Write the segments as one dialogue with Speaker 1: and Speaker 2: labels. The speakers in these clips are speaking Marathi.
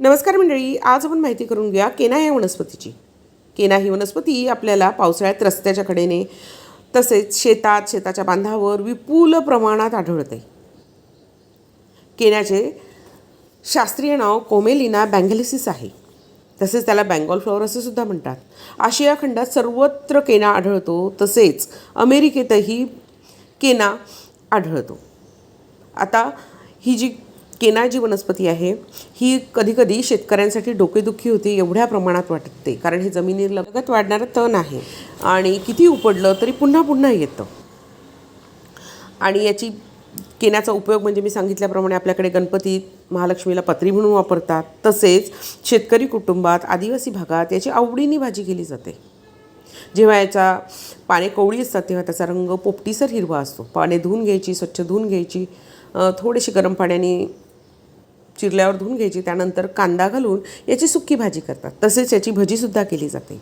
Speaker 1: नमस्कार मंडळी आज आपण माहिती करून घेऊया केना या वनस्पतीची. केना ही वनस्पती आपल्याला पावसाळ्यात रस्त्याच्या कडेने तसेच शेतात शेताच्या बांधावर विपुल प्रमाणात आढळते. केण्याचे शास्त्रीय नाव कोमेलिना बँगलिसिस आहे. तसेच त्याला बँगॉल फ्लॉवर असे सुद्धा म्हणतात. आशिया खंडात सर्वत्र केना आढळतो तसेच अमेरिकेतही केना आढळतो. आता ही जी केना जी वनस्पती आहे ही कधीकधी शेतकऱ्यांसाठी डोकेदुखी होते एवढ्या प्रमाणात वाटते. कारण हे जमिनीलगत वाढणारं तण आहे. आणि किती उपडलं तरी पुन्हा पुन्हा येतं. आणि याची केण्याचा उपयोग म्हणजे मी सांगितल्याप्रमाणे आपल्याकडे गणपती महालक्ष्मीला पत्री म्हणून वापरतात. तसेच शेतकरी कुटुंबात आदिवासी भागात याची आवडीने भाजी केली जाते. जेव्हा याचा पाने कोवळी असतात तेव्हा त्याचा रंग पोपटीसर हिरवा असतो. पाने धुवून घ्यायची स्वच्छ धुवून घ्यायची थोडेसे गरम पाण्याने चिरल्यावर धुवून घ्यायची त्यानंतर कांदा घालून याची सुक्की भाजी करतात. तसेच याची भजीसुद्धा केली जाते.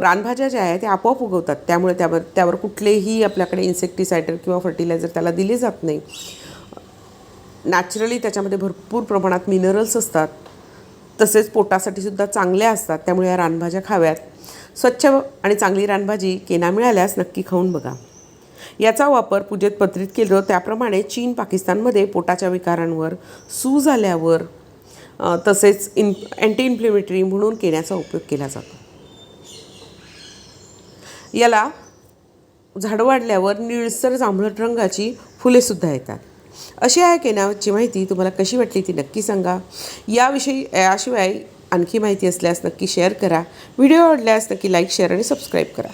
Speaker 1: रानभाज्या ज्या आहेत त्या आपोआप उगवतात. त्यामुळे त्यावर त्यावर कुठलेही आपल्याकडे इन्सेक्टिसायडर किंवा फर्टिलायझर त्याला दिले जात नाही. नॅचरली त्याच्यामध्ये भरपूर प्रमाणात मिनरल्स असतात. तसेच पोटासाठी सुद्धा चांगल्या असतात. त्यामुळे या रानभाज्या खाव्यात. स्वच्छ आणि चांगली रानभाजी केना मिळाल्यास नक्की खाऊन बघा. याचा वापर पूजेत पत्रित केलं. त्याप्रमाणे चीन पाकिस्तानमध्ये पोटाच्या विकारांवर सूज आल्यावर तसेच इन अँटी इन्फ्लेमेटरी म्हणून केण्याचा उपयोग केला जातो. याला झाडं वाढल्यावर निळसर जांभळट रंगाची फुलेसुद्धा येतात. अशी आहे केनाची माहिती. तुम्हाला कशी वाटली ती नक्की सांगा. याविषयी याशिवाय आणखी माहिती असल्यास नक्की शेअर करा. व्हिडिओ आवडल्यास नक्की लाईक शेअर आणि सबस्क्राईब करा.